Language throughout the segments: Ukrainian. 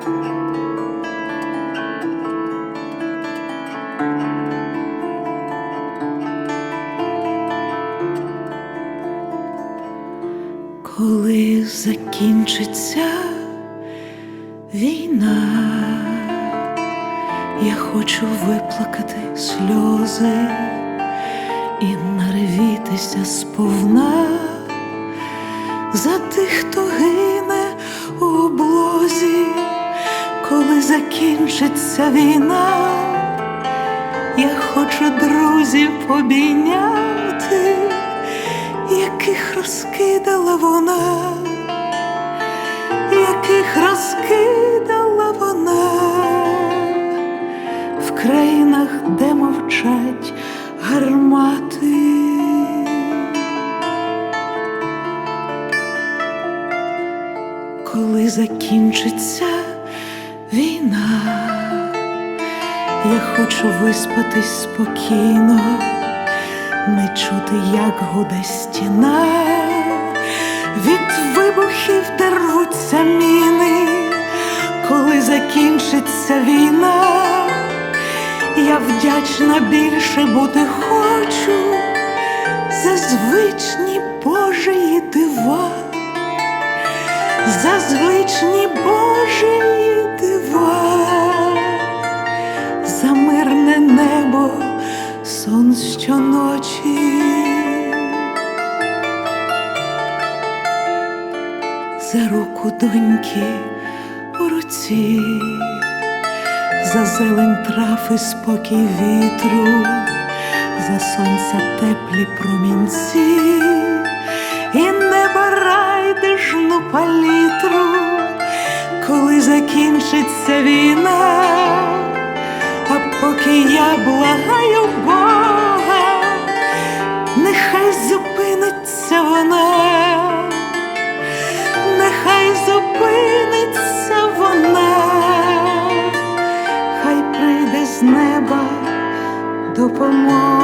Коли закінчиться війна, я хочу виплакати сльози і нарвітися сповна за тих, хто гине у облозі коли закінчиться війна, я хочу друзів обійняти, яких розкидала вона, яких розкидала вона в країнах, де мовчать гармати. Коли закінчиться війна, я хочу виспатись спокійно, не чути, як гуде стіна, від вибухів де рвуться міни, коли закінчиться війна, я вдячна більше бути хочу за звичні Божої дива за звичні Божі за руку доньки у руці, за зелень трав і спокій вітру, за сонця теплі промінці. І неба райдужну палітру, коли закінчиться війна, а поки я благаю Бога, нехай зупиниться вона, неба допомога.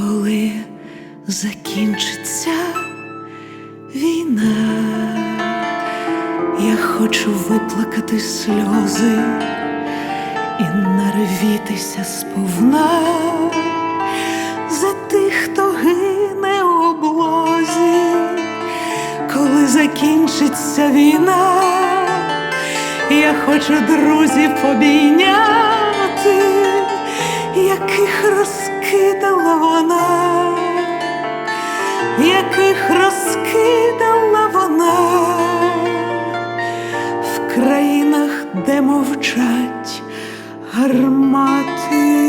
Коли закінчиться війна, я хочу виплакати сльози і наревітися сповна за тих, хто гине у облозі, коли закінчиться війна, я хочу друзів обійняти, яких розкидала країнах, де мовчать гармати.